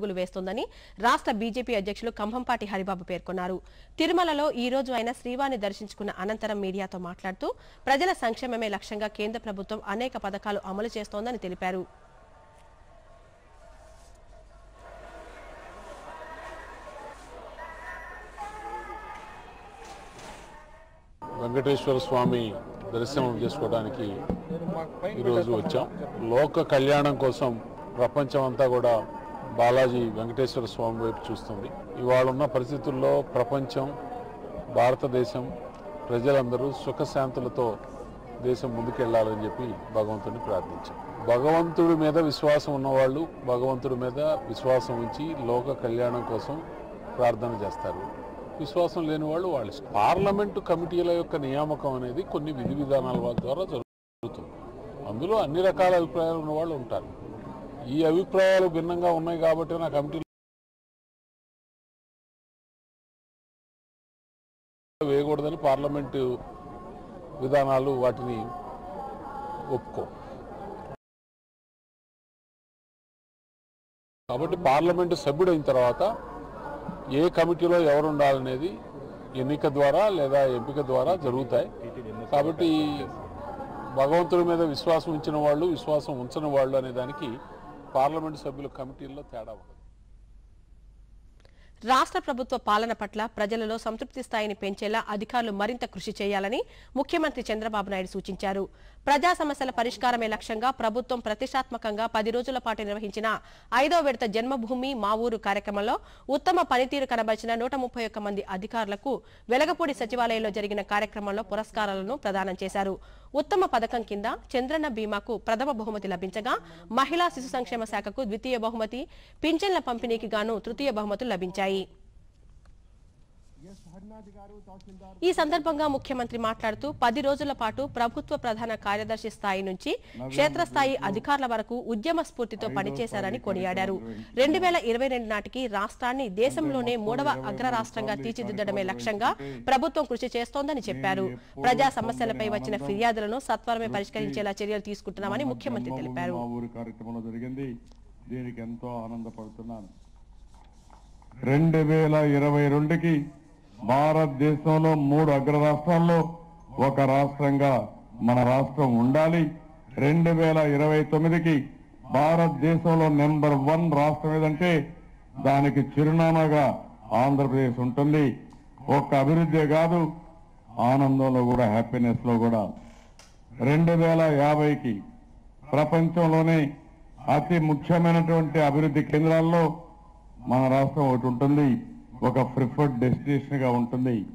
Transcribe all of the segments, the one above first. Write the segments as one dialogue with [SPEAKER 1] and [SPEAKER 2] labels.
[SPEAKER 1] అడుగులు వేస్తోందని రాష్ట్ర బీజేపీ అధ్యక్షులు కంభంపాటి హరిబాబు పేర్కొన్నారు. తిరుమలలో ఈ రోజు ఆయన శ్రీవారిని దర్శించుకున్న అనంతరం మీడియాతో మాట్లాడుతూ ప్రజల సంక్షేమమే లక్ష్యంగా కేంద్ర ప్రభుత్వం అనేక పథకాలు అమలు చేస్తోందని తెలిపారు.
[SPEAKER 2] వెంకటేశ్వర స్వామి దర్శనం చేసుకోవడానికి ఈరోజు వచ్చాం. లోక కళ్యాణం కోసం ప్రపంచం అంతా కూడా బాలాజీ వెంకటేశ్వర స్వామి వైపు చూస్తుంది. ఇవాళ ఉన్న పరిస్థితుల్లో ప్రపంచం భారతదేశం ప్రజలందరూ సుఖశాంతులతో దేశం ముందుకెళ్ళాలని చెప్పి భగవంతుడిని ప్రార్థించాం. భగవంతుడి మీద విశ్వాసం ఉన్నవాళ్ళు భగవంతుడి మీద విశ్వాసం ఉంచి లోక కళ్యాణం కోసం ప్రార్థన చేస్తారు. విశ్వాసం లేని వాళ్ళు వాళ్ళు పార్లమెంటు కమిటీల యొక్క నియామకం అనేది కొన్ని విధి విధానాల ద్వారా జరుగుతుంది. అందులో అన్ని రకాల అభిప్రాయాలు ఉన్న వాళ్ళు ఉంటారు. ఈ అభిప్రాయాలు భిన్నంగా ఉన్నాయి కాబట్టి నా కమిటీ వేయకూడదని పార్లమెంటు విధానాలు వాటిని ఒప్పుకో. కాబట్టి పార్లమెంటు సభ్యుడైన తర్వాత ఏ కమిటీలో ఎవరు ఉండాలనేది ఎన్నిక ద్వారా లేదా ఎంపిక ద్వారా జరుగుతాయి. కాబట్టి భగవంతుడి మీద విశ్వాసం ఉంచిన వాళ్ళు విశ్వాసం ఉంచని వాళ్ళు అనే దానికి పార్లమెంట్ సభ్యుల కమిటీల్లో తేడా ఉండదు.
[SPEAKER 1] రాష్ట్ర ప్రభుత్వ పాలన పట్ల ప్రజలలో సంతృప్తి స్థాయిని పెంచేలా అధికారులు మరింత కృషి చేయాలని ముఖ్యమంత్రి చంద్రబాబు నాయుడు సూచించారు. ప్రజా సమస్యల పరిష్కారమే లక్ష్యంగా ప్రభుత్వం ప్రతిష్టాత్మకంగా పది రోజుల పాటు నిర్వహించిన ఐదో విడత జన్మభూమి మా ఊరు కార్యక్రమంలో ఉత్తమ పనితీరు కనబరిచిన నూట ముప్పై ఒక్క మంది అధికారులకు వెలగపూడి సచివాలయంలో జరిగిన కార్యక్రమంలో పురస్కారాలను ప్రదానం చేశారు. ఉత్తమ పథకం కింద చంద్రన్న బీమాకు ప్రథమ బహుమతి లభించగా మహిళా శిశు సంక్షేమ శాఖకు ద్వితీయ బహుమతి పింఛన్ల పంపిణీకి గాను తృతీయ బహుమతులు లభించాయి. ఈ సందర్భంగా ముఖ్యమంత్రి మాట్లాడుతూ పది రోజుల పాటు ప్రభుత్వ ప్రధాన కార్యదర్శి స్థాయి నుంచి క్షేత్రస్థాయి అధికారుల వరకు ఉద్యమ స్ఫూర్తితో పనిచేశారని కొనియాడారు. రెండు వేల ఇరవై రెండు నాటికి రాష్ట్రాన్ని దేశంలోనే మూడవ అగ్ర రాష్ట్రంగా తీర్చిదిద్దడమే లక్ష్యంగా ప్రభుత్వం కృషి చేస్తోందని చెప్పారు. ప్రజా సమస్యలపై వచ్చిన ఫిర్యాదులను సత్వరమే పరిష్కరించేలా చర్యలు తీసుకుంటున్నామని ముఖ్యమంత్రి తెలిపారు.
[SPEAKER 3] దీనికి ఎంతో ఆనందపడుతున్నాను. రెండు వేల ఇరవై రెండుకి భారతదేశంలో మూడు అగ్ర రాష్ట్రాల్లో ఒక రాష్ట్రంగా మన రాష్ట్రం ఉండాలి. రెండు వేల ఇరవై తొమ్మిదికి భారతదేశంలో నెంబర్ వన్ రాష్ట్రం ఏదంటే దానికి చిరునామాగా ఆంధ్రప్రదేశ్ ఉంటుంది. ఒక్క అభివృద్ధి కాదు ఆనందంలో కూడా హ్యాపీనెస్లో కూడా. రెండు వేల యాభైకి ప్రపంచంలోనే అతి ముఖ్యమైనటువంటి అభివృద్ధి కేంద్రాల్లో మన రాష్ట్రం ఒకటి ఉంటుంది. ఒక ప్రిఫర్డ్ డెస్టినేషన్గా ఉంటుంది.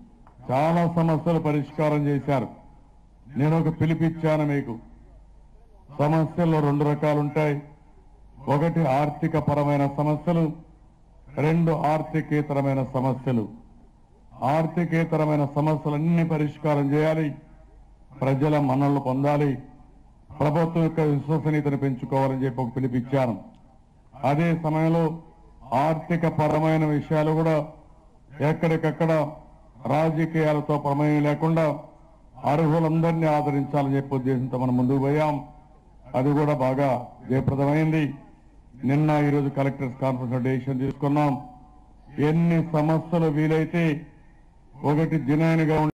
[SPEAKER 3] చాలా సమస్యలు పరిష్కారం చేశారు. నేను ఒక పిలిపిచ్చాను మీకు. సమస్యల్లో రెండు రకాలు ఉంటాయి ఒకటి ఆర్థిక పరమైన సమస్యలు రెండు ఆర్థికేతరమైన సమస్యలు. ఆర్థికేతరమైన సమస్యలన్నీ పరిష్కారం చేయాలి. ప్రజల మన్నలు పొందాలి. ప్రభుత్వం యొక్క విశ్వసనీయతను పెంచుకోవాలని చెప్పి ఒక పిలిపిచ్చాను. అదే సమయంలో ఆర్థిక పరమైన విషయాలు కూడా ఎక్కడికక్కడ రాజకీయాలతో ప్రమేయం లేకుండా అర్హులందరినీ ఆదరించాలని చెప్పి ఉద్దేశంతో మనం ముందుకు పోయాం. అది కూడా బాగా జయప్రదమైంది. నిన్న ఈరోజు కలెక్టర్స్ కాన్ఫరెన్స్ డెసిషన్ తీసుకున్నాం. ఎన్ని సమస్యలు వీలైతే ఒకటి జినాయిన్గా